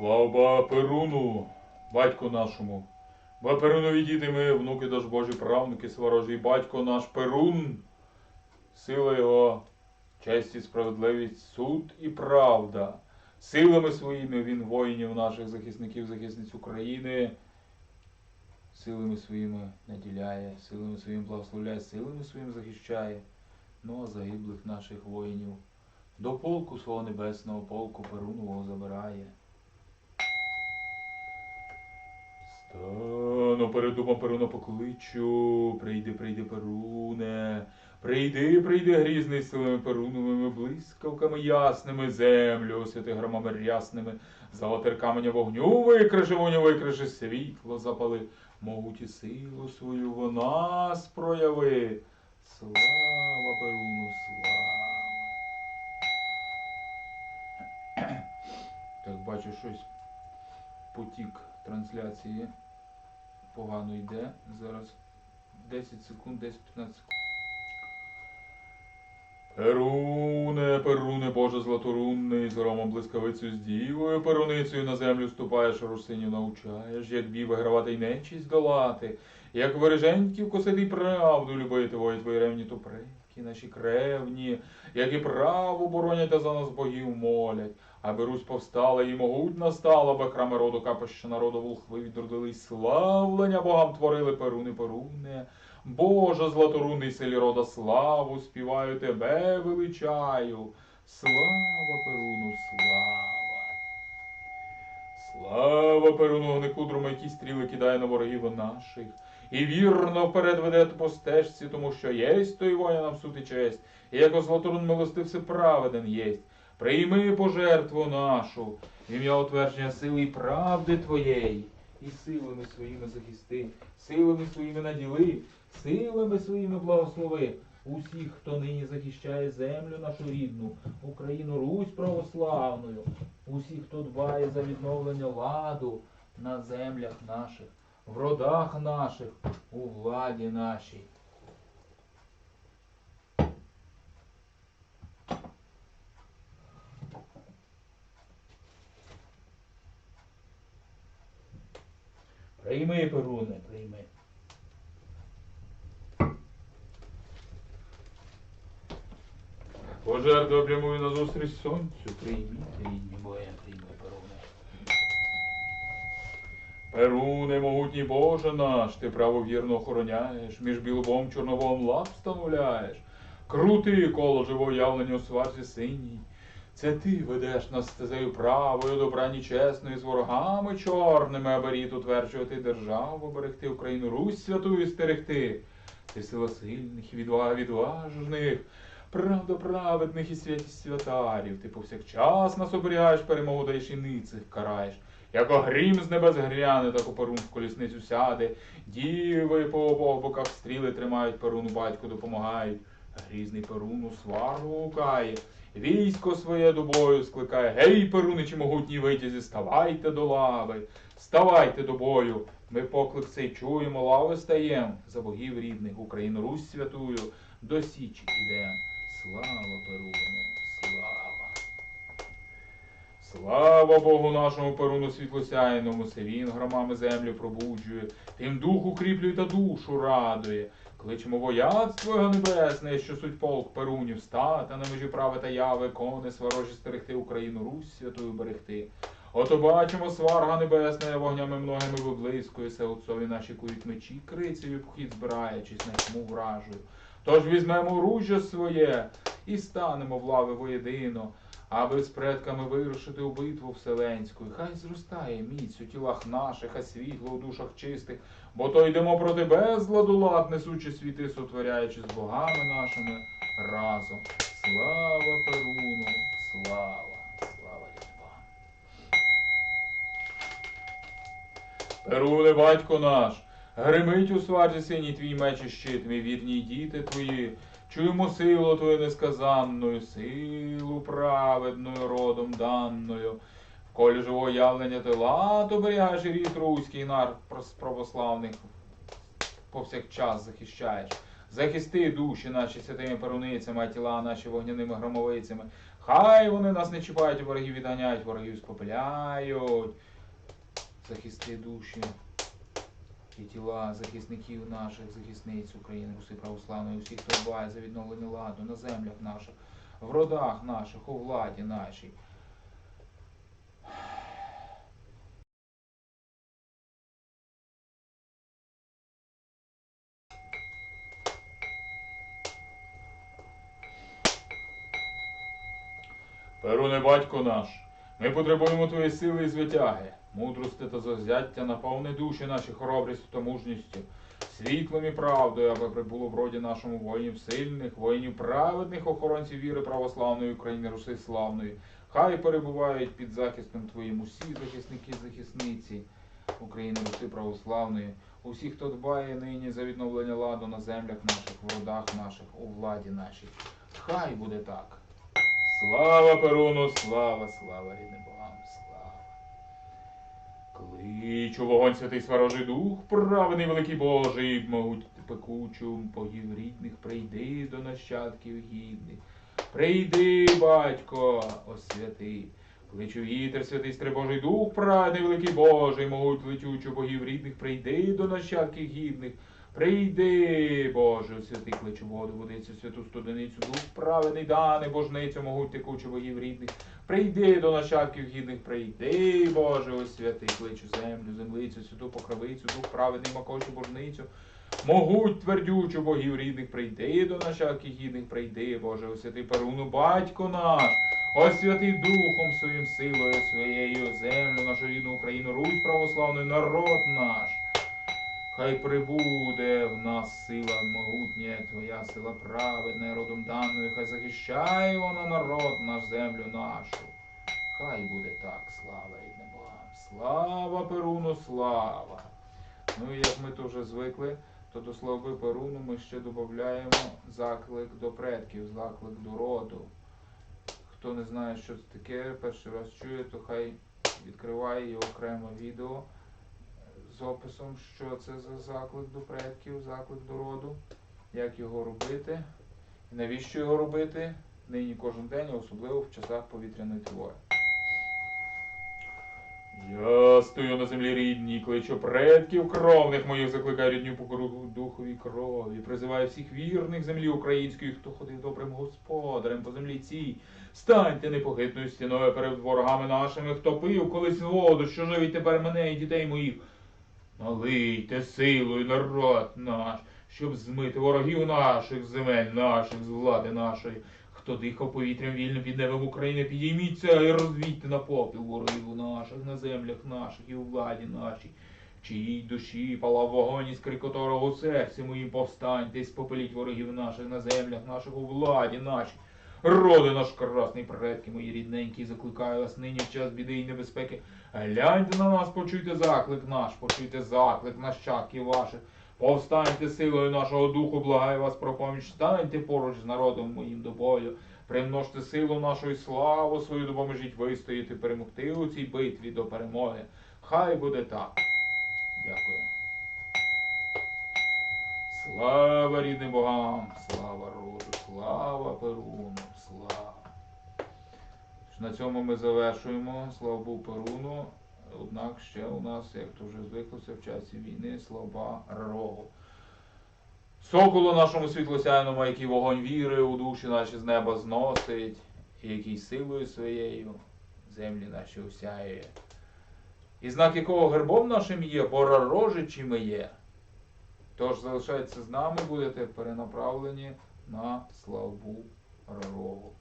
Слава Перуну, батько нашому. Бо Перунові діти ми, внуки даж Божі, правнуки сворожі, батько наш Перун, сила його, честь і справедливість, суд і правда. Силами своїми він воїнів наших захисників, захисниць України, силами своїми наділяє, силами своїми благословляє, силами своїми захищає. Ну а загиблих наших воїнів до полку свого небесного полку Перунового забирає. Стану перед домом Перуна покличу, прийди, прийди, Перуне, прийди, прийди, грізний силами Перуновими, блискавками ясними, землю освяти громами рясними, золотир каменя вогню викриши, вогню викриши, світло запали, могуть і силу свою в нас прояви. Слава Перуну, слава! Так, бачу щось потік трансляції погано йде. Зараз 10 секунд, 10-15 секунд. Перуне, Перуне, Боже златорунний, з громом блискавицю з дівою, перуницею на землю ступаєш, русиню навчаєш, як бій вигравати й нечість долати, як вереженьків косити правду любити, вої твої ревні то предки, наші кревні, які право боронять, та за нас богів молять. Аби Русь повстала і могутна стала, бо храми роду капища народу волхви відродили, славлення Богам творили перуни, перуне. Боже златорунний селі рода славу, співаю тебе величаю. Слава Перуну, слава. Слава Перуну, гнику які стріли кидає на ворогів наших. І вірно вперед веде по стежці, тому що єсть той воїнам суд і честь, і як златорун милостив праведен єсть. Прийми пожертву нашу, в ім'я утвердження сили і правди Твоєї, і силами своїми захисти, силами своїми наділи, силами своїми благослови усіх, хто нині захищає землю нашу рідну, Україну, Русь православною, усіх, хто дбає за відновлення ладу на землях наших, в родах наших, у владі нашій. Прийми, Перуне, прийми. Пожертва прямую назустріч сонцю. Прийміть, рідні моє, прийми, Перуне. Перуне, могутній Боже наш, ти право вірно охороняєш, між білобом чорновом лап встановляєш. Крути коло живого явлення у сварці синій. Це ти ведеш нас стезею правою, добрані чесною, з ворогами чорними, аби рід утверджувати державу, берегти Україну, Русь святую стерегти. Ти сила сильних і відва відважних, правда праведних і святарів. Ти повсякчас нас перемогу даєш і ницих караєш. Як грім з небес гряне, так у перун в колісницю сяде. Діви по обох боках стріли тримають, перуну батьку допомагають. Грізний перуну свару гукає. Військо своє до бою скликає. Гей, перуничі могутні витязі, ставайте до лави, ставайте до бою. Ми поклик цей чуємо, лави стаєм. За богів рідних, Україну Русь святую, до січі ідем. Слава Перуну, слава. Слава Богу нашому Перуну світлосяйному, се він громами землю пробуджує, тим дух укріплює та душу радує. Кличемо вояцтво його небесне, що суть полк Перунів стати на межі прави та яви, кони сворожі стерегти Україну, Русь святою берегти. Ото бачимо сварга небесна, вогнями многими виблискує, се отцові наші кують мечі, крицеві похід збираючись на тьму вражою. Тож візьмемо оружжя своє і станемо в лави воєдино, аби з предками вирушити у битву вселенську. І Хай зростає міць у тілах наших, а світло у душах чистих, бо то йдемо проти безладу лад, несучи світи, сотворяючи з богами нашими разом. Слава Перуну, слава, слава Різдва. Перуне, батько наш, гримить у сварзі синій твій меч і щит, ми вірні діти твої. Чуємо силу твою несказанною, силу праведною родом даною. В колі живого явлення тела, то берігаєш і рід руський нар православних повсякчас захищаєш. Захисти душі наші святими перуницями, а тіла наші вогняними громовицями. Хай вони нас не чіпають, ворогів відганяють, ворогів скопляють. Захисти душі і тіла захисників наших, захисниць України, Руси православної, усіх, хто дбає за відновлення ладу на землях наших, в родах наших, у владі нашій. Перуне батько наш, ми потребуємо твоєї сили і звитяги, мудрости та завзяття, наповни душі наші хоробрістю та мужністю, світлом і правдою, аби прибуло в роді нашому воїнів сильних, воїнів праведних, охоронців віри православної України, Руси славної. Хай перебувають під захистом Твоїм усі захисники, захисниці України, Руси православної, усі, хто дбає нині за відновлення ладу на землях наших, в родах наших, у владі нашій. Хай буде так. Слава Перуну, слава, слава рідним богам, слава. Кличу вогонь святий сварожий дух, праведний великий Божий, могуть пекучу богів рідних, прийди до нащадків гідних. Прийди, батько, освяти. Кличу вітер, святий стрибожий дух, праведний великий Божий, могуть летючу богів рідних, прийди до нащадків гідних. Прийди, Боже, святий кличу воду, водицю, святу студеницю, дух праведний, дане, божницю, могуть текучу богів рідних. Прийди до нащадків гідних, прийди, Боже, у святий кличу землю, землицю, святу покровицю, дух праведний, макочу божницю. Могуть твердючу богів рідних, прийди до нащадків гідних, прийди, Боже, у святий Перуну, батько наш, освяти духом своїм силою своєю землю, нашу рідну Україну, Русь православний народ наш. Хай прибуде в нас сила могутня, Твоя сила праведна, родом даною, хай захищає вона народ наш, землю нашу. Хай буде так, слава рідним Богам. Слава Перуну, слава! Ну і як ми то вже звикли, то до слави Перуну ми ще додаємо заклик до предків, заклик до роду. Хто не знає, що це таке, перший раз чує, то хай відкриває і окреме відео з описом, що це за заклик до предків, заклик до роду, як його робити, і навіщо його робити нині кожен день, особливо в часах повітряної тривоги. Я стою на землі рідній, кличу предків кровних моїх, закликаю рідню по кругу духові крові, призиваю всіх вірних землі української, хто ходив добрим господарем по землі цій. Станьте непохитною стіною перед ворогами нашими, хто пив колись воду, що живить тепер мене і дітей моїх. Налийте силою народ наш, щоб змити ворогів наших, земель наших, з влади нашої. Хто дихав повітрям вільним під небом України, підійміться і розвійте на попіл ворогів наших, на землях наших і у владі нашій. Чиїй душі палав вогонь із крикоторого у серці моїм повстаньте, і спопеліть ворогів наших на землях наших у владі нашій. Роди наш красний предки, мої рідненькі, закликаю вас нині в час біди і небезпеки. Гляньте на нас, почуйте заклик наш, почуйте заклик нащадків ваших. Повстаньте силою нашого духу, благаю вас про поміч, станьте поруч з народом моїм до бою. Примножте силу нашу і славу свою допоможіть вистояти, перемогти у цій битві до перемоги. Хай буде так. Дякую. Слава рідним богам, слава роду, слава Перуну, слава. На цьому ми завершуємо. Слава Богу Перуну. Однак ще у нас, як то вже звиклося в часі війни, слава рогу. Соколу нашому світлосяйному, який вогонь віри у душі наші з неба зносить, і який силою своєю землі наші осяє. І знак якого гербом нашим є, бора рожичі є. Тож залишайтеся з нами, будете перенаправлені на славу Рогу.